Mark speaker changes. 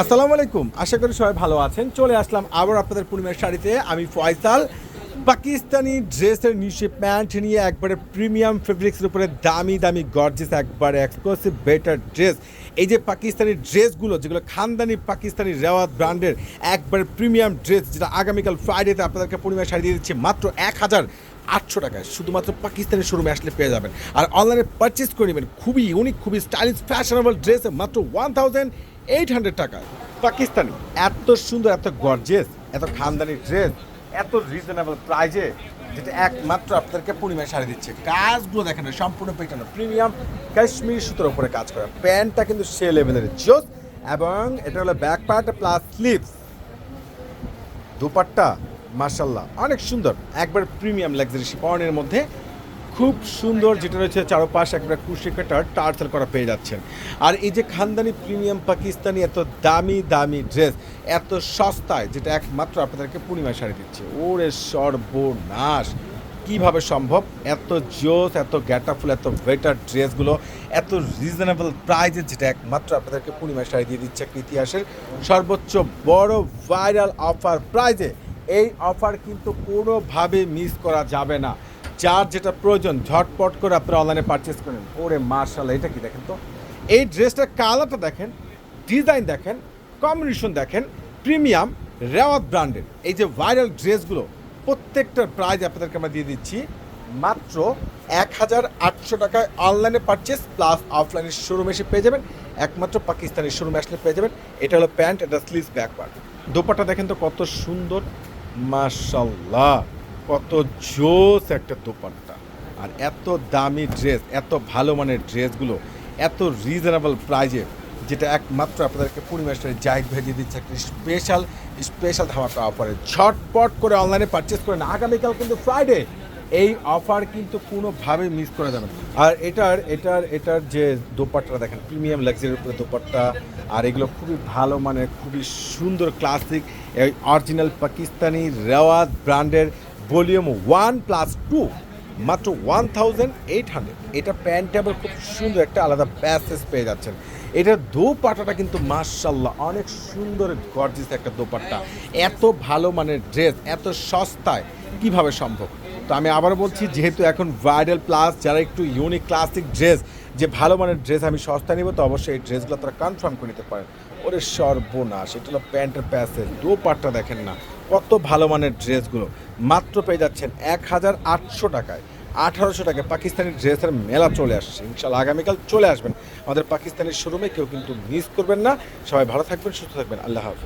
Speaker 1: আসসালামু আলাইকুম। আশা করি সবাই ভালো আছেন। চলে আসলাম আবার আপনাদের পূর্ণিমার শাড়িতে। আমি ফয়সাল। পাকিস্তানি ড্রেসের নিচে প্যান্ট নিয়ে একবারে প্রিমিয়াম ফেব্রিক্সের উপরে দামি দামি গর্জেস একবারে এক্সক্লুসিভ বেটার ড্রেস এই যে পাকিস্তানি ড্রেসগুলো, যেগুলো খানদানি পাকিস্তানি রেওয়াত ব্র্যান্ডের একবারে প্রিমিয়াম ড্রেস যেটা আগামীকাল ফ্রাইডেতে আপনাদেরকে পূর্ণিমার শাড়ি দিয়ে দিচ্ছে, মাত্র এক হাজার আটশো টাকায়। শুধুমাত্র পাকিস্তানি শোরুমে আসলে পেয়ে যাবেন। আর অনলাইনে পারচেস করে নেবেন খুবই ইউনিক খুবই স্টাইলিশ ফ্যাশনেবল ড্রেস মাত্র ওয়ান থাউজেন্ড এইট হান্ড্রেড টাকা। পাকিস্তানি। এত সুন্দর, এত গর্জেস এত খানদানি ড্রেস এত রিজনেবল প্রাইজে যেটা একমাত্র আপনাদেরকে পূর্ণিমায় শাড়ি দিচ্ছে। কাজগুলো দেখেন সম্পূর্ণ পেটানো প্রিমিয়াম কাশ্মীর সুতোর উপরে কাজ করা। প্যান্টটা কিন্তু সে লেভেলের জোস, এবং এটা হলো back part plus sleeves dupatta মার্শাল্লাহ অনেক সুন্দর। একবার প্রিমিয়াম লাক্সারি শিপনের মধ্যে খুব সুন্দর যেটা রয়েছে চারোপাশ একবার কুশি কাটার টার্সেল করা পেয়ে যাচ্ছেন। আর এই যে খানদানি প্রিমিয়াম পাকিস্তানি এত দামি দামি ড্রেস, এত সস্তায়, যেটা একমাত্র আপনাদেরকে পূর্ণিমা শাড়ি দিচ্ছে। ওরে সর্বনাশ! কীভাবে সম্ভব? এত জোস, এত গ্যাটাফুল এত বেটার ড্রেসগুলো, এত রিজনেবল প্রাইজে, যেটা একমাত্র আপনাদেরকে পূর্ণিমা শাড়ি দিয়ে দিচ্ছে একটা ইতিহাসের সর্বোচ্চ বড় ভাইরাল অফার প্রাইজে। এই অফার কিন্তু কোনোভাবে মিস করা যাবে না। যার যেটা প্রয়োজন, ঝটপট করে আপনারা অনলাইনে পারচেস করেন। ওরে মার্শাল এটা কি দেখেন তো? এই ড্রেসটার কালারটা দেখেন ডিজাইন দেখেন কম্বিনেশন দেখেন প্রিমিয়াম রেওয়াত ব্র্যান্ডের এই যে ভাইরাল ড্রেসগুলো প্রত্যেকটার প্রাইজ আপনাদেরকে আমরা দিয়ে দিচ্ছি, মাত্র এক হাজার আটশো টাকায় অনলাইনে পারচেস প্লাস অফলাইনে শোরুমে এসে পেয়ে যাবেন। একমাত্র পাকিস্তানের শোরুমে আসলে পেয়ে যাবেন। এটা হলো প্যান্ট, এটা স্লিভস ব্যাক পার্ট দোপাটা দেখেন তো কত সুন্দর মাশাল্লাহ কত জোস একটা দোপাট্টা। আর এত দামি ড্রেস, এত ভালো মানের ড্রেসগুলো, এত রিজনেবল প্রাইজে যেটা একমাত্র আপনাদেরকে পূর্ণিমাসের জাহিদ ভেজে দিচ্ছে একটা স্পেশাল স্পেশাল ধামাকা অফারে ঝটপট করে অনলাইনে পারচেস করেন আগামীকাল কিন্তু ফ্রাইডে এই অফার কিন্তু কোনোভাবে মিস করা যাবে আর এটার এটার এটার যে দোপাট্টা দেখেন প্রিমিয়াম লাক্সারির উপরে দোপাট্টা, আর এগুলো খুবই ভালো মানের, খুবই সুন্দর ক্লাসিক এই অরিজিনাল পাকিস্তানি রেওয়াজ ব্র্যান্ডের ভলিউম ওয়ান প্লাস টু, মাত্র ওয়ান থাউজেন্ড এইট হান্ড্রেড। এটা প্যান্টে আবার খুব সুন্দর, একটা আলাদা প্যাসেজ পেয়ে যাচ্ছেন। এটা দোপাট্টাটা কিন্তু মার্শাল্লাহ অনেক সুন্দর গর্জিস একটা দোপাট্টা। এত ভালো মানের ড্রেস এত সস্তায় কীভাবে সম্ভব? তো আমি আবার বলছি, যেহেতু এখন ভাইরাল প্লাস যারা একটু ইউনিক ক্লাসিক ড্রেস যে ভালো মানের ড্রেস আমি সস্তা নিব, তো অবশ্যই এই ড্রেসগুলো তারা কনফার্ম করে নিতে পারেন। ওরে সর্বনাশ, এটা হলো প্যান্টের প্যাসেজ দোপাট্টা দেখেন না, কত ভালো মানের ড্রেসগুলো মাত্র পেয়ে যাচ্ছেন এক হাজার আটশো টাকায়। আঠারোশো টাকায় পাকিস্তানি ড্রেসের মেলা চলে আসছে। ইনশাল্লাহ আগামীকাল চলে আসবেন। আমাদের পাকিস্তানের শোরুমে কেউ কিন্তু মিস করবেন না। সবাই ভালো থাকবেন, সুস্থ থাকবেন। আল্লাহ হাফিজ।